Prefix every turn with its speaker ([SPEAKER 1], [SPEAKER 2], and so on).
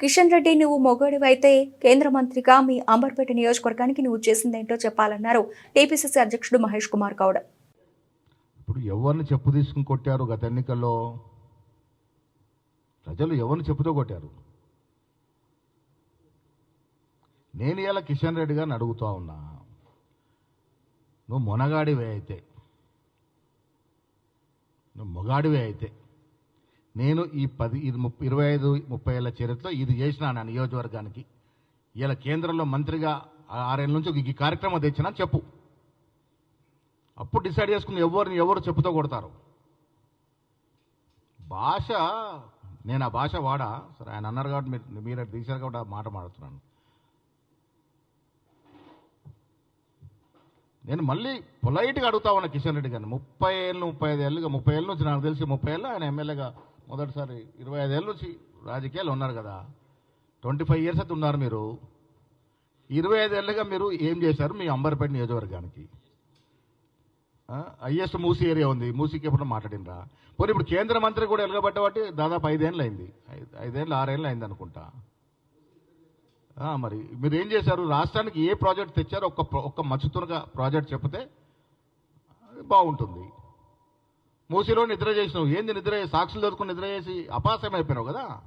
[SPEAKER 1] కిషన్ రెడ్డి నువ్వు మొగడివైతే కేంద్ర మంత్రిగా మీ అంబర్పేట నియోజకవర్గానికి నువ్వు చేసిందేంటో చెప్పాలన్నారు టీపీసీసీ అధ్యక్షుడు మహేష్ కుమార్ గౌడ్.
[SPEAKER 2] ఇప్పుడు ఎవరిని చెప్పు తీసుకుని కొట్టారు గత ఎన్నికల్లో? ప్రజలు ఎవరిని చెప్పుతో కొట్టారు? నేను ఇలా కిషన్ రెడ్డి గారిని అడుగుతా ఉన్నా. నువ్వు మొనగాడివే అయితే. నువ్వు మొగాడివే అయితే. నేను ఈ పది ఇది ముప్పై ఇరవై ఐదు ముప్పై ఏళ్ళ చరిత్రలో ఇది చేసిన నా నియోజకవర్గానికి. ఇలా కేంద్రంలో మంత్రిగా ఆరేళ్ళ నుంచి ఈ కార్యక్రమం తెచ్చినా చెప్పు. అప్పుడు డిసైడ్ చేసుకుని ఎవరిని ఎవరు చెప్పుతో కొడతారు? భాష నేను ఆ భాష వాడా? సరే ఆయన అన్నారు కాబట్టి మీరు మీరు తీశారు కాబట్టి ఆ మాట మాడుతున్నాను నేను మళ్ళీ పొలైట్గా అడుగుతా ఉన్నా కిషన్ రెడ్డి గారిని. ముప్పై ఏళ్ళు ముప్పై ఐదు ఏళ్ళుగా ముప్పై ఏళ్ళ నుంచి నాకు తెలిసి ముప్పై ఏళ్ళు ఆయన ఎమ్మెల్యేగా మొదటిసారి ఇరవై ఐదు వచ్చి రాజకీయాలు ఉన్నారు కదా. ట్వంటీ ఫైవ్ ఇయర్స్ అయితే ఉన్నారు మీరు. ఇరవై ఐదేళ్ళుగా మీరు ఏం చేశారు మీ అంబర్పేట నియోజకవర్గానికి? హైయెస్ట్ మూసీ ఏరియా ఉంది. మూసీకి ఎప్పుడు మాట్లాడినరా పోనీ ఇప్పుడు కేంద్ర మంత్రి కూడా ఎలగబట్టబట్టి దాదాపు ఐదేళ్ళు అయింది. ఐదు ఐదేళ్ళు ఆరేళ్ళు అయింది అనుకుంటా. మరి మీరు ఏం చేశారు? రాష్ట్రానికి ఏ ప్రాజెక్ట్ తెచ్చారో ఒక్క ఒక్క మచ్చుతునగా ప్రాజెక్ట్ చెప్తే అది బాగుంటుంది. మూసీలో నిద్ర చేసినావు. ఏంది నిద్ర సాక్షులు దొరుకుని నిద్ర చేసి అపాసమైపోయినావు కదా?